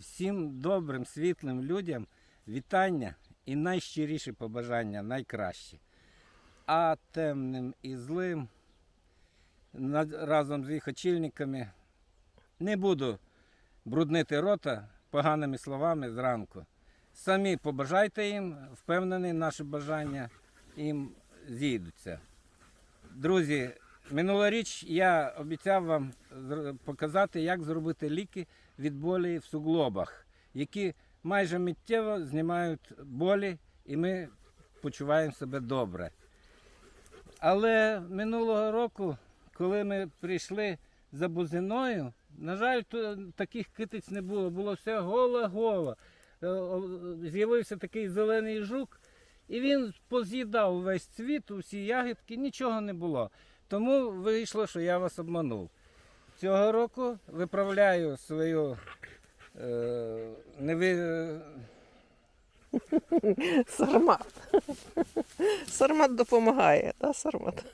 всім добрим, світлим людям вітання і найщиріші побажання, найкращі. А темним і злим разом з їх очільниками не буду бруднити рота поганими словами зранку. Самі побажайте їм, впевнений, наші бажання їм зійдуться. Друзі, минулоріч я обіцяв вам показати, як зробити ліки від болі в суглобах, які майже миттєво знімають болі, і ми почуваємо себе добре. Але минулого року, коли ми прийшли за бузиною, на жаль, то таких китиць не було, було все голе-голе. Е, З'явився такий зелений жук, і він поз'їдав весь цвіт, усі ягідки, нічого не було. Тому вийшло, що я вас обманув. Цього року виправляю свою е, неви... Сармат. Сармат допомагає, та Сармат.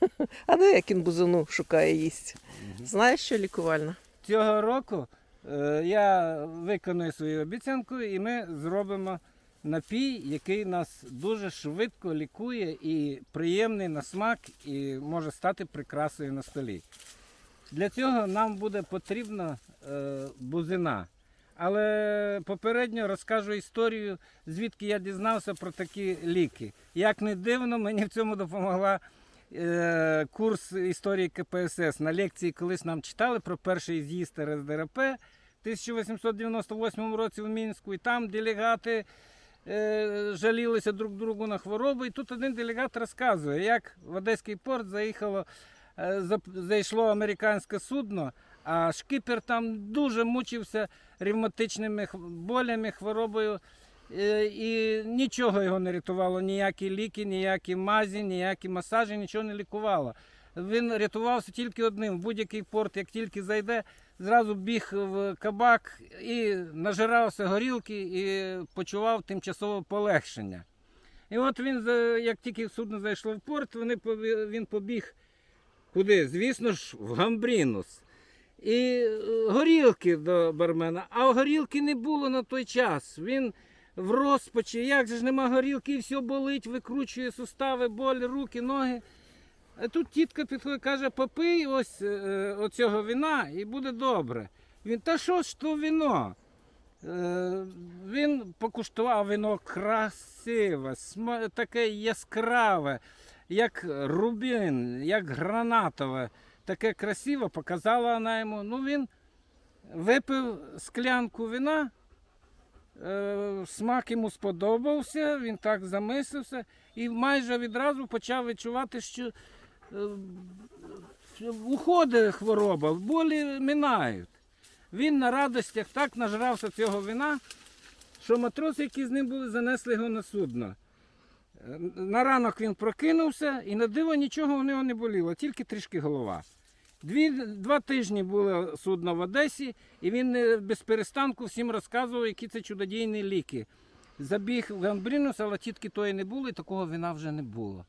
А де як він бузину шукає їсть? Знаєш, що лікувально? Цього року е, я виконую свою обіцянку і ми зробимо напій, який нас дуже швидко лікує і приємний на смак, і може стати прикрасою на столі. Для цього нам буде потрібна е, бузина. Але попередньо розкажу історію, звідки я дізнався про такі ліки. Як не дивно, мені в цьому допомогла е, курс історії КПСС. На лекції колись нам читали про перший з'їзд РСДРП в 1898 році в Мінську, і там делегати е, жалілися друг другу на хвороби. І тут один делегат розказує, як в Одеський порт заїхало, зайшло американське судно, а шкіпер там дуже мучився ревматичними болями, хворобою. Е, І нічого його не рятувало, ніякі ліки, ніякі мазі, ніякі масажі, нічого не лікувало. Він рятувався тільки одним. В будь-який порт, як тільки зайде, зразу біг в кабак і нажирався горілки і почував тимчасове полегшення. І от він, як тільки судно зайшло в порт, вони, він побіг куди? Звісно ж, в Гамбрінус. І е, горілки до бармена, а горілки не було на той час. Він в розпачі, як же ж нема горілки, і все болить, викручує сустави, болі, руки, ноги. А тут тітка підходить, каже, попий ось е, оцього вина і буде добре. Він, та що ж то вино? Е, він покуштував вино красиве, таке яскраве, як рубін, як гранатове, таке красиве, показала вона йому. Ну він випив склянку вина, е, смак йому сподобався, він так замислився і майже відразу почав відчувати, що е, уходить хвороба, болі минають. Він на радостях так нажрався цього вина, що матроси, які з ним були, занесли його на судно. Е, На ранок він прокинувся і на диво нічого у нього не боліло, тільки трішки голова. Дві, два тижні було судно в Одесі, і він е, без перестанку всім розказував, які це чудодійні ліки. Забіг в Гамбрінус, але тітки тої не було, і такого вина вже не було.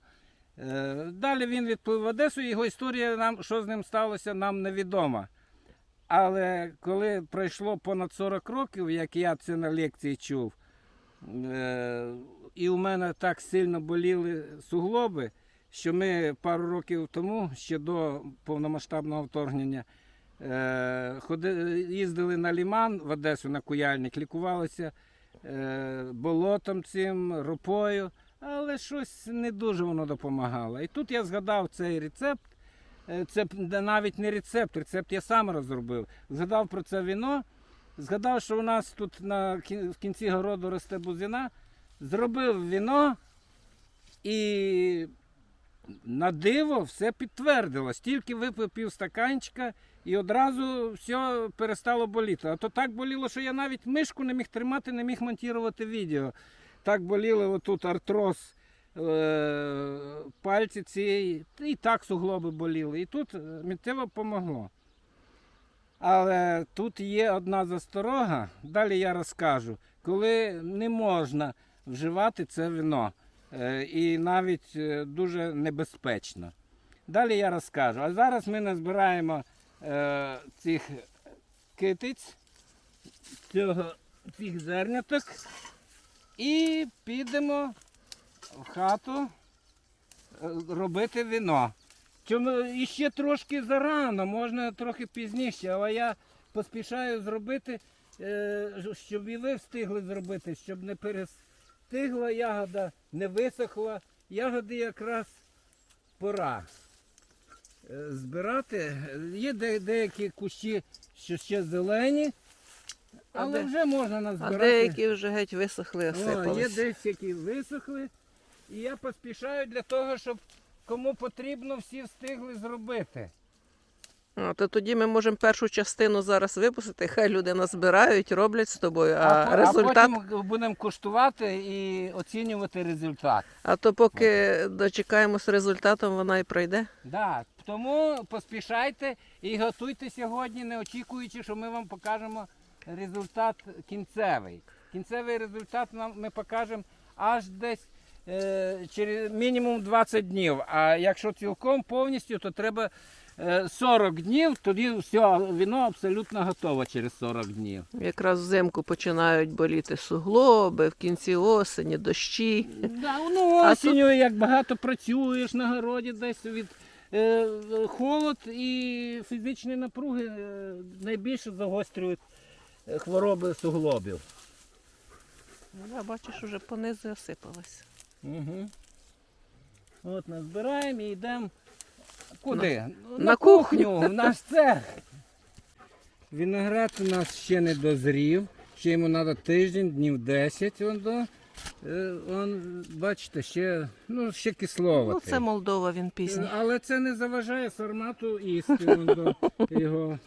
Е, Далі він відплив в Одесу, його історія, нам, що з ним сталося, нам невідома. Але коли пройшло понад 40 років, як я це на лекції чув, і у мене так сильно боліли суглоби, що ми пару років тому, ще до повномасштабного вторгнення, е, їздили на ліман в Одесу на куяльник, лікувалися е, болотом цим, ропою, але щось не дуже воно допомагало. І тут я згадав цей рецепт. Е, Це навіть не рецепт, рецепт я сам розробив. Згадав про це віно, згадав, що у нас тут на, в кінці городу росте бузина, зробив віно і на диво все підтвердилось. Тільки випив пів стаканчика і одразу все перестало боліти. А то так боліло, що я навіть мишку не міг тримати, не міг монтувати відео. Так боліли отут артроз е, пальці цієї, і так суглоби боліли. І тут миттєво допомогло. Але тут є одна засторога, далі я розкажу, коли не можна вживати це вино. Е, І навіть е, дуже небезпечно. Далі я розкажу. А зараз ми назбираємо е, цих китиць цього цих зерняток і підемо в хату е, робити вино. Чому іще трошки зарано, можна трохи пізніше, але я поспішаю зробити, е, щоб і ви встигли зробити, щоб не перестигла ягода, не висохла. Ягоди якраз пора е, збирати. Є де- деякі кущі, що ще зелені, А але де- вже можна А назбирати. деякі вже геть висохли, О, є десь які висохли. І я поспішаю для того, щоб кому потрібно, всі встигли зробити. А, то тоді ми можемо першу частину зараз випустити, хай люди назбирають, роблять з тобою, а, по- результат. а потім будемо куштувати і оцінювати результат. А то поки дочекаємось результатом, вона і пройде. Да, тому поспішайте і готуйте сьогодні, не очікуючи, що ми вам покажемо результат кінцевий. Кінцевий результат нам ми покажемо аж десь через мінімум 20 днів. А якщо цілком повністю, то треба е, 40 днів, тоді все, віно абсолютно готове через 40 днів. Якраз взимку починають боліти суглоби, в кінці осені, дощі. Да, ну А осінню, як багато працюєш на городі, десь від е, холод і фізичної напруги е, найбільше загострюють е, хвороби суглобів. Ну, да, бачиш, уже понизу осипалось. Угу. От назбираємо і йдемо. Куди? На, на кухню, в наш цех. Виноград у нас ще не дозрів, ще йому треба тиждень, днів 10. Он, до, е, он, бачите, ще, ну, ще Ну, це Молдова, він пізній. Але це не заважає сармату до його.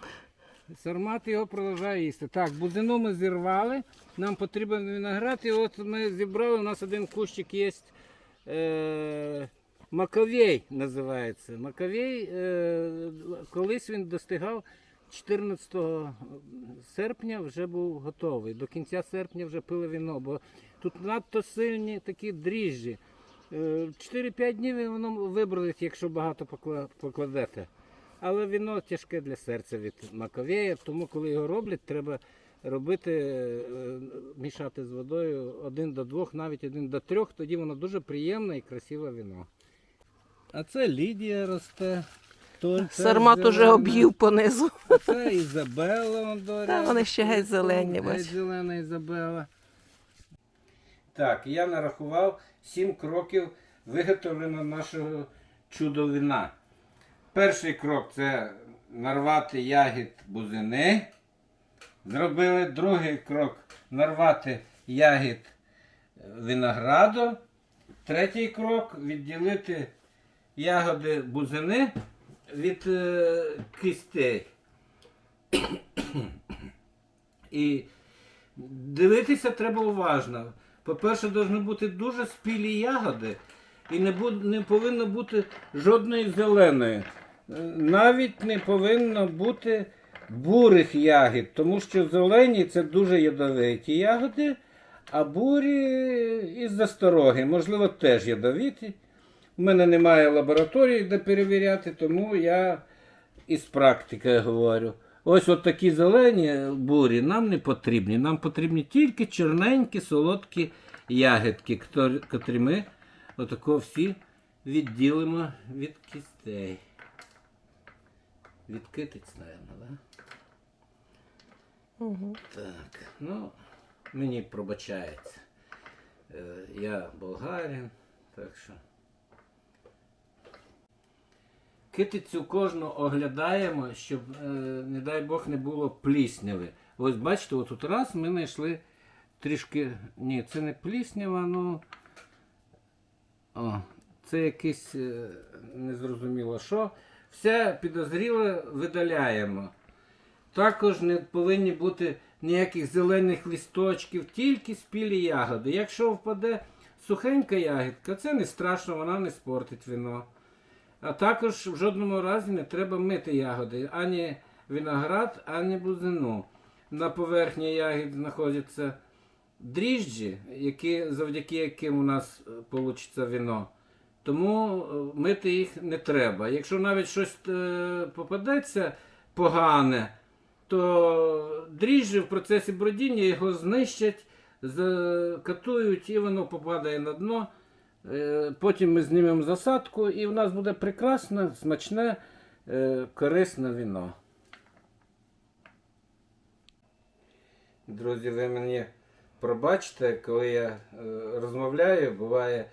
Сармат його продовжує їсти. Так, бузину ми зірвали, нам потрібен виноград, і от ми зібрали, у нас один кущик є. Е, Маковей називається. Маковей, е, колись він достигав 14 серпня вже був готовий. До кінця серпня вже пили віно, бо тут надто сильні такі дріжджі. Е, 4-5 днів і воно вибродить, якщо багато покладете. Але віно тяжке для серця від маковея, тому коли його роблять, треба робити, е, мішати з водою один до двох, навіть один до трьох, тоді воно дуже приємне і красиве віно. А це Лідія росте. Сармат уже об'їв понизу. А Це Ізабелла. он Та вони ще геть зелені, Геть зелена Ізабела. Так, я нарахував сім кроків виготовлення нашого чудовина. Перший крок це нарвати ягід бузини. Зробили другий крок нарвати ягід винограду. Третій крок відділити ягоди бузини від е, кистей. І дивитися треба уважно. По-перше, повинні бути дуже спілі ягоди, і не, бу- не повинно бути жодної зеленої. Навіть не повинно бути бурих ягід, тому що зелені це дуже ядовиті ягоди, а бурі із застороги, можливо, теж ядовиті. У мене немає лабораторії, де перевіряти, тому я із практики говорю. Ось от такі зелені бурі нам не потрібні. Нам потрібні тільки чорненькі, солодкі ягідки, котрі ми отако всі відділимо від кістей. Від китиць, мабуть, да? Угу. Так, ну, мені пробачається. Е, Я болгарин, так що. Китицю кожну оглядаємо, щоб, е, не дай Бог, не було плісняви. Ось бачите, от тут раз ми знайшли трішки. Ні, це не пліснява, ну. О, це якесь е, незрозуміло що. Все підозріле видаляємо. Також не повинні бути ніяких зелених листочків, тільки спілі ягоди. Якщо впаде сухенька ягідка, це не страшно, вона не спортить вино. А також в жодному разі не треба мити ягоди, ані виноград, ані бузину. На поверхні ягід знаходяться дріжджі, які, завдяки яким у нас вийде вино. Тому е, мити їх не треба. Якщо навіть щось е, попадеться погане, то дріжджі в процесі бродіння його знищать, закатують і воно попадає на дно. Е, Потім ми знімемо засадку, і в нас буде прекрасне, смачне, корисне віно. Друзі, ви мені пробачте, коли я розмовляю, буває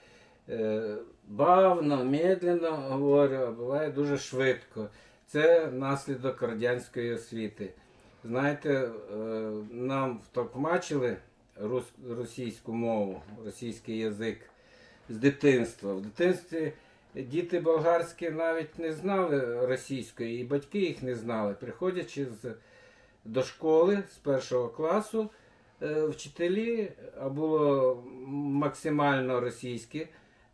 бавно, медленно говорю, а буває дуже швидко. Це наслідок радянської освіти. Знаєте, е, нам втокмачили російську мову, російський язик з дитинства. В дитинстві діти болгарські навіть не знали російської, і батьки їх не знали. Приходячи з, до школи з першого класу, е, вчителі, а було максимально російські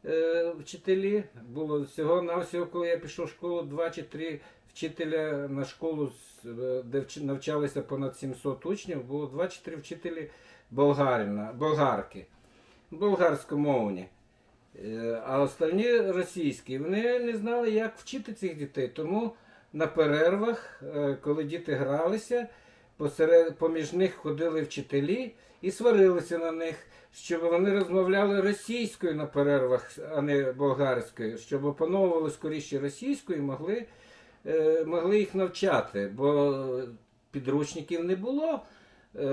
е, вчителі. Було всього навсього, коли я пішов в школу, два чи три вчителя на школу, е, де навчалися понад 700 учнів, було два чи три вчителі болгарина, болгарки, болгарськомовні. Е, А остальні російські, вони не знали, як вчити цих дітей. Тому на перервах, коли діти гралися, посеред, поміж них ходили вчителі і сварилися на них, щоб вони розмовляли російською на перервах, а не болгарською, щоб опановували скоріше російською і могли, е, могли їх навчати, бо підручників не було е,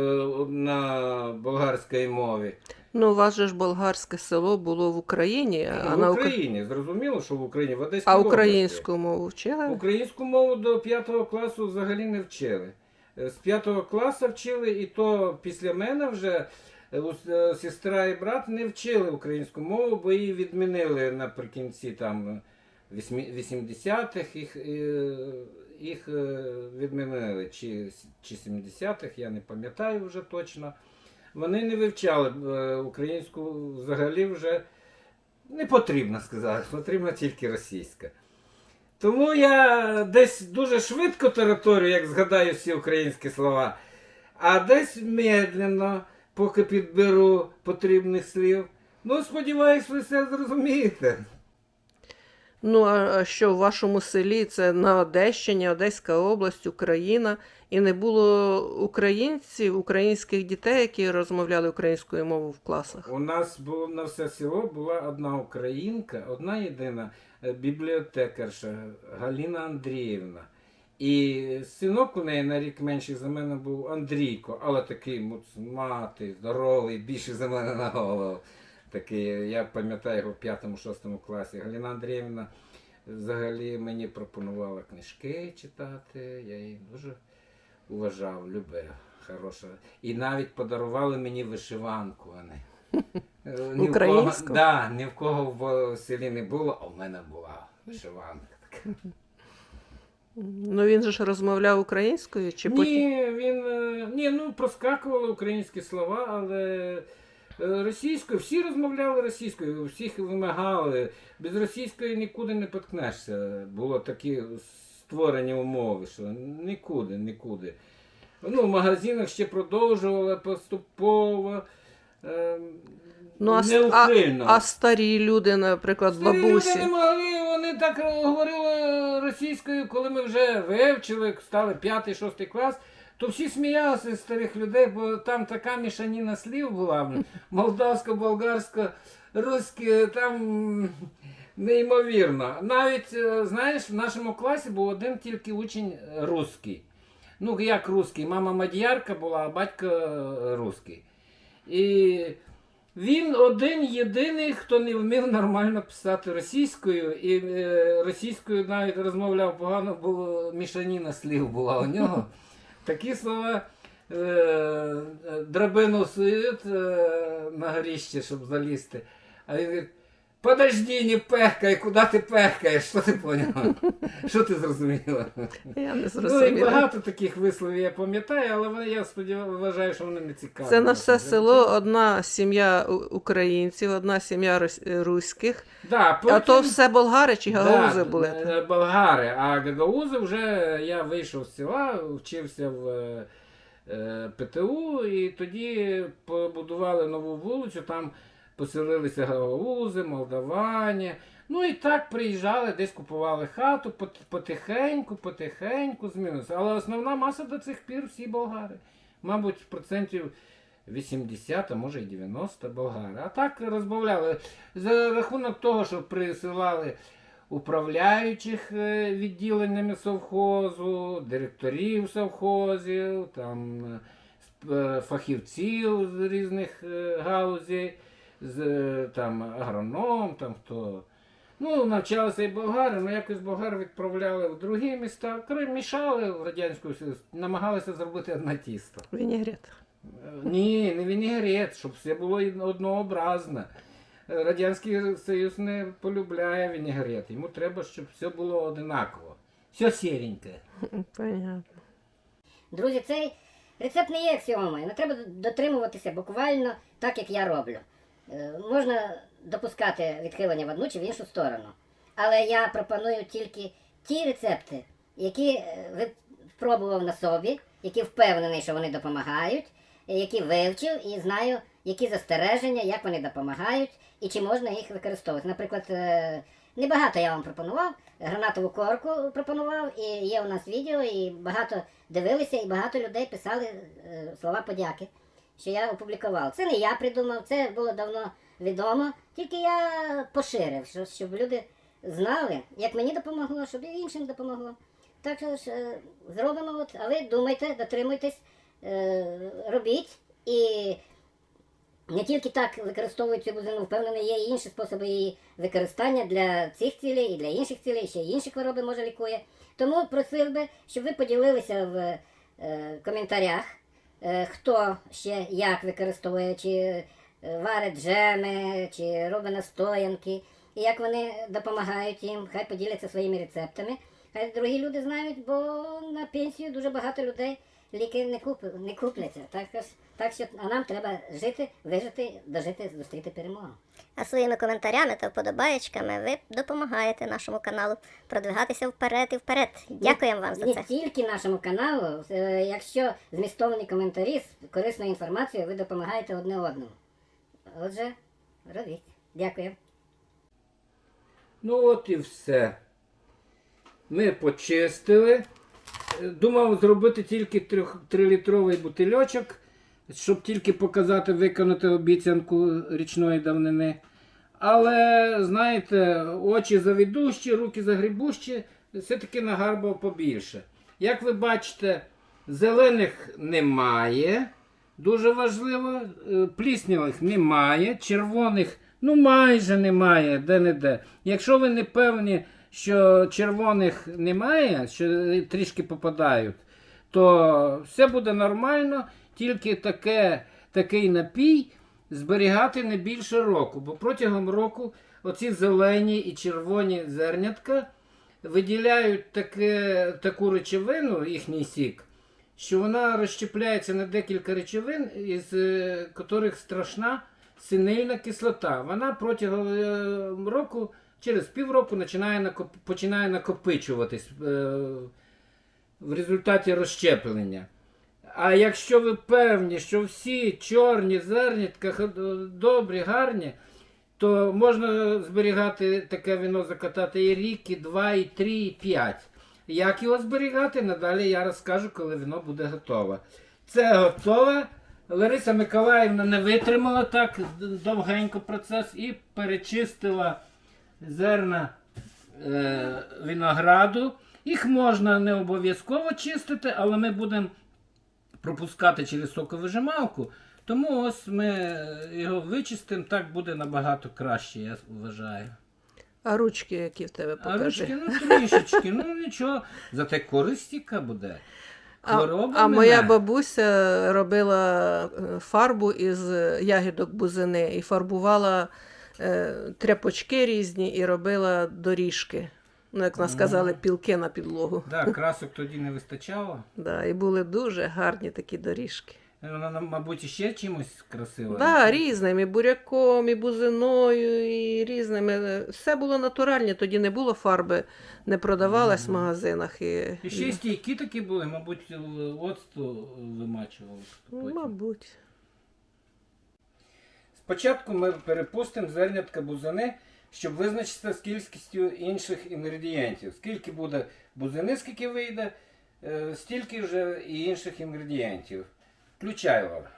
на болгарській мові. Ну, у вас же ж болгарське село було в Україні, а, в на Укра... Україні, зрозуміло, що в Україні, в Одеській а області. українську мову вчили? Українську мову до 5 класу взагалі не вчили. Е, З 5 класу вчили, і то після мене вже е, е, сестра і брат не вчили українську мову, бо її відмінили наприкінці там 80-х, їх, їх відмінили, чи, чи 70-х, я не пам'ятаю вже точно. Вони не вивчали українську взагалі вже не потрібно сказати, потрібна тільки російська. Тому я десь дуже швидко територію, як згадаю всі українські слова, а десь медленно, поки підберу потрібних слів. Ну, сподіваюсь, ви все зрозумієте. Ну, а що в вашому селі це на Одещині, Одеська область, Україна, і не було українців, українських дітей, які розмовляли українською мовою в класах? У нас було на все село була одна українка, одна єдина бібліотекарша Галіна Андріївна. І синок у неї на рік менший за мене був Андрійко, але такий муцматий, здоровий, більший за мене на голову. Такий, я пам'ятаю його в п'ятому-шостому класі. Галіна Андріївна взагалі мені пропонувала книжки читати. Я її дуже уважав, любив. Хороша. І навіть подарували мені вишиванку вони. Е, ні в Кого, да, ні в кого в селі не було, а в мене була вишиванка. така. Ну він же ж розмовляв українською, чи потім. Ні, він е, ні, ну проскакували українські слова, але е, російською, всі розмовляли російською, всіх вимагали. Без російської нікуди не поткнешся. Було такі створені умови, що нікуди, нікуди. Ну, в магазинах ще продовжували поступово. Е, Ну, а, а, а старі люди, наприклад, Старі люди не могли, вони так говорили російською, коли ми вже вивчили, стали п'ятий, шостий клас, то всі сміялися з старих людей, бо там така мішаніна слів була. Молдавська, болгарська, руська, там неймовірно. Навіть, е, знаєш, в нашому класі був один тільки учень русський. Ну, як русський, мама мадіярка була, а батько е, русський. І він один єдиний, хто не вмів нормально писати російською, і е, російською навіть розмовляв погано, бо мішаніна слів була у нього. Такі слова е, е, драбину сують на горіще, щоб залізти. А він говорить, подожди, не пехкай, куди ти пехкаєш? Що ти поняла? Що ти зрозуміла? Я не Ну, і багато таких висловів я пам'ятаю, але вони, я сподіваюся, вважаю, що вони не цікаві. Це на все село одна сім'я українців, одна сім'я руських. Да, А то все болгари чи гагаузи Да, були? е, Болгари. А гагаузи вже я вийшов з села, вчився в е, е, ПТУ, і тоді побудували нову вулицю, там поселилися гагаузи, молдавані. Ну і так приїжджали, десь купували хату, потихеньку, потихеньку змінилося. Але основна маса до цих пір всі болгари. Мабуть, процентів 80, а може й 90 болгари. А так розбавляли. За рахунок того, що присилали управляючих е, відділеннями совхозу, директорів совхозів, там е, е, фахівців з різних галузей, з е, там агроном, там хто. Ну, навчалися і болгари, але якось болгар відправляли в другі міста. Коротше, мішали в Радянську намагалися зробити одне тісто. Вінігрет. Е, Ні, не вінігрет, щоб все було однообразне. Радянський Союз не полюбляє вінігрет. Йому треба, щоб все було одинаково. Все сіреньке. Понятно. Друзі, цей рецепт не є аксіомою. Не треба дотримуватися буквально так, як я роблю. Е, Можна допускати відхилення в одну чи в іншу сторону. Але я пропоную тільки ті рецепти, які е, ви спробував на собі, які впевнений, що вони допомагають, е, які вивчив і знаю, які застереження, як вони допомагають і чи можна їх використовувати. Наприклад, небагато я вам пропонував, гранатову корку пропонував, і є у нас відео, і багато дивилися, і багато людей писали слова подяки, що я опублікував. Це не я придумав, це було давно відомо. Тільки я поширив, що- щоб люди знали, як мені допомогло, щоб і іншим допомогло. Так що ж е, зробимо, от, а ви думайте, дотримуйтесь, е, робіть і не тільки так використовують цю бузину, впевнений, є і інші способи її використання для цих цілей і для інших цілей, ще й інші хвороби може лікує. Тому просив би, щоб ви поділилися в е, коментарях, хто ще як використовує, чи е, варить джеми, чи робить настоянки, і як вони допомагають їм, хай поділяться своїми рецептами. Хай другі люди знають, бо на пенсію дуже багато людей ліки не, куп, не купляться. Так, що- так що а нам треба жити, вижити, дожити, зустріти перемогу. А своїми коментарями та вподобаєчками ви допомагаєте нашому каналу продвигатися вперед і вперед. Дякуємо вам за Не це. тільки нашому каналу, е, якщо змістовні коментарі з корисною інформацією, ви допомагаєте одне одному. Отже, робіть. Дякую. Ну от і все. Ми почистили. Думав зробити тільки трьох- трилітровий бутильочок, щоб тільки показати, виконати обіцянку річної давнини. Але, знаєте, очі завідущі, руки загрібущі, все-таки нагарбав побільше. Як ви бачите, зелених немає. Дуже важливо, е, пліснявих немає, червоних ну майже немає де-не-де. Якщо ви не певні, що червоних немає, що е, трішки попадають, то все буде нормально, тільки таке, такий напій зберігати не більше року. Бо протягом року оці зелені і червоні зернятка виділяють таке, таку речовину, їхній сік, що вона розщепляється на декілька речовин, із е, яких страшна синильна кислота. Вона протягом е, року, через півроку починає, починає накопичуватись е, в результаті розщеплення. А якщо ви певні, що всі чорні зернятка добрі, гарні, то можна зберігати таке вино, закатати і рік, і два, і три, і п'ять. Як його зберігати, надалі я розкажу, коли вино буде готове. Це готове. Лариса Миколаївна не витримала так довгенько процес і перечистила зерна е, винограду. Їх можна не обов'язково чистити, але ми будемо пропускати через соковижималку. Тому ось ми його вичистимо, так буде набагато краще, я вважаю. А ручки, які в тебе А ручки, ну трішечки, ну нічого. Зате користь яка буде. А, Хвороба а моя бабуся робила е, фарбу із ягідок бузини і фарбувала е, тряпочки різні і робила доріжки. Ну, як нас сказали, пілки на підлогу. Да, красок тоді не вистачало. Да, і були дуже гарні такі доріжки. Вона, мабуть, ще чимось красива. Да, різним, і буряком, і бузиною, і різними. Е, Все було натуральне, тоді не було фарби, не продавалась в магазинах. І, І ще стійкі такі були, мабуть, оцту вимачували. Ну, потім. Мабуть. Спочатку ми перепустимо зернятка бузини щоб визначитися з кількістю інших інгредієнтів. Скільки буде бузини, скільки вийде, е, стільки вже і інших інгредієнтів. Включай, Лора.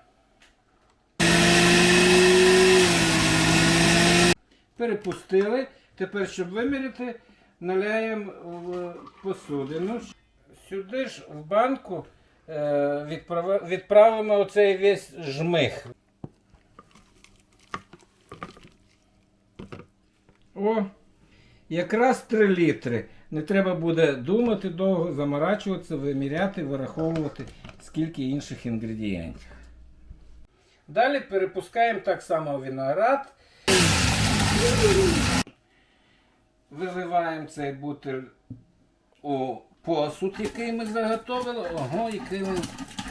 Перепустили. Тепер, щоб виміряти, наляємо в посудину. Сюди ж в банку е, відправимо оцей весь жмих. О, якраз 3 літри. Не треба буде думати довго, заморачуватися, виміряти, вираховувати, скільки інших інгредієнтів. Далі перепускаємо так само виноград. Виливаємо цей бутиль у посуд, який ми заготовили. Ого, який він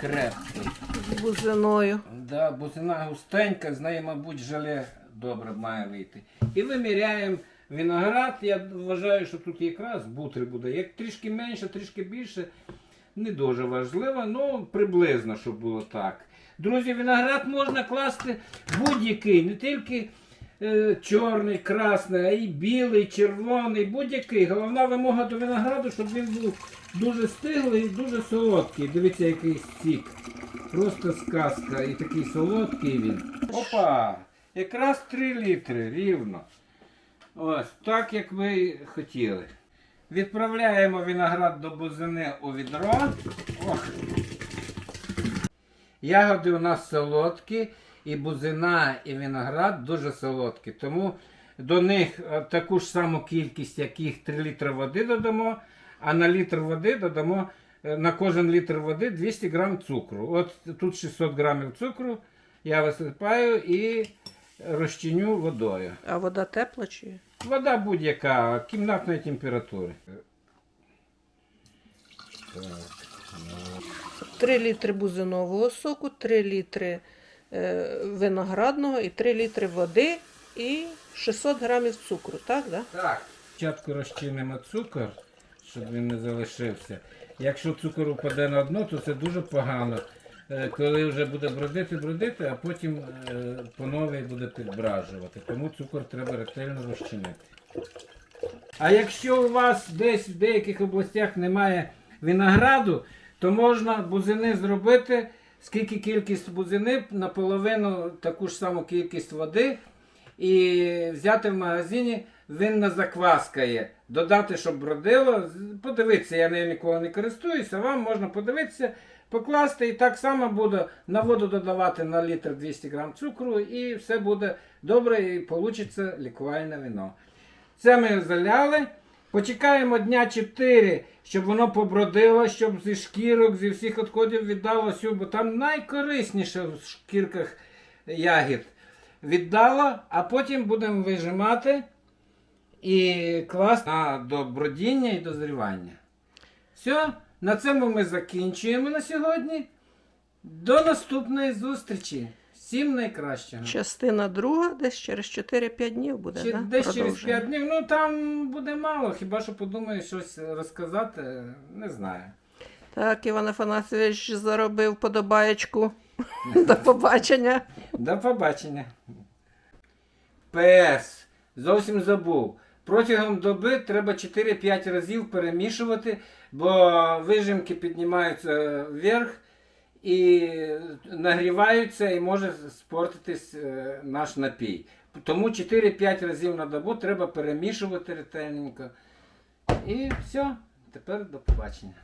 крепкий. З бузиною. Да, бузина густенька, з неї, мабуть, желе добре має вийти. І виміряємо виноград. Я вважаю, що тут якраз бутиль буде. Як трішки менше, трішки більше, не дуже важливо, ну приблизно, щоб було так. Друзі, виноград можна класти будь-який, не тільки е, чорний, красний, а й білий, червоний, будь-який. Головна вимога до винограду, щоб він був дуже стиглий і дуже солодкий. Дивіться, який сік. Просто сказка і такий солодкий він. Опа! Якраз 3 літри рівно. Ось так, як ви хотіли. Відправляємо виноград до бузини у відро. Ох. Ягоди у нас солодкі, і бузина, і виноград дуже солодкі. Тому до них е, таку ж саму кількість, яких 3 літри води додамо, а на літр води додамо е, на кожен літр води 200 грам цукру. От тут 600 грамів цукру я висипаю і розчиню водою. А вода тепла чи? Вода будь-яка кімнатної температури. 3 літри бузинового соку, 3 літри е, виноградного і 3 літри води і 600 грамів цукру, так? Да? Так. Спочатку розчинимо цукор, щоб він не залишився. Якщо цукор упаде на дно, то це дуже погано. Е, Коли вже буде бродити, бродити, а потім е, по новій буде підбражувати. Тому цукор треба ретельно розчинити. А якщо у вас десь в деяких областях немає винограду, то можна бузини зробити, скільки кількість бузини, наполовину таку ж саму кількість води. І взяти в магазині винна закваска є. Додати, щоб бродило. Подивитися, я нею ніколи не користуюся, вам можна подивитися, покласти і так само буде на воду додавати на літр 200 грам цукру, і все буде добре, і вийде лікувальне вино. Це ми заляли. Почекаємо дня 4, щоб воно побродило, щоб зі шкірок, зі всіх відходів віддало сю, бо там найкорисніше в шкірках ягід віддало, а потім будемо вижимати і класти на до бродіння і дозрівання. Все, на цьому ми закінчуємо на сьогодні. До наступної зустрічі. Всім найкращого. Частина друга десь через 4-5 днів буде. Чи да? десь через 5 днів, ну там буде мало, хіба що подумаю щось розказати, не знаю. Так, Іван Афанасьович заробив подобаєчку. До побачення. До побачення. ПС. Зовсім забув. Протягом доби треба 4-5 разів перемішувати, бо вижимки піднімаються вверх і нагріваються і може спортитись е, наш напій. Тому 4-5 разів на добу треба перемішувати ретельненько. І все. Тепер до побачення.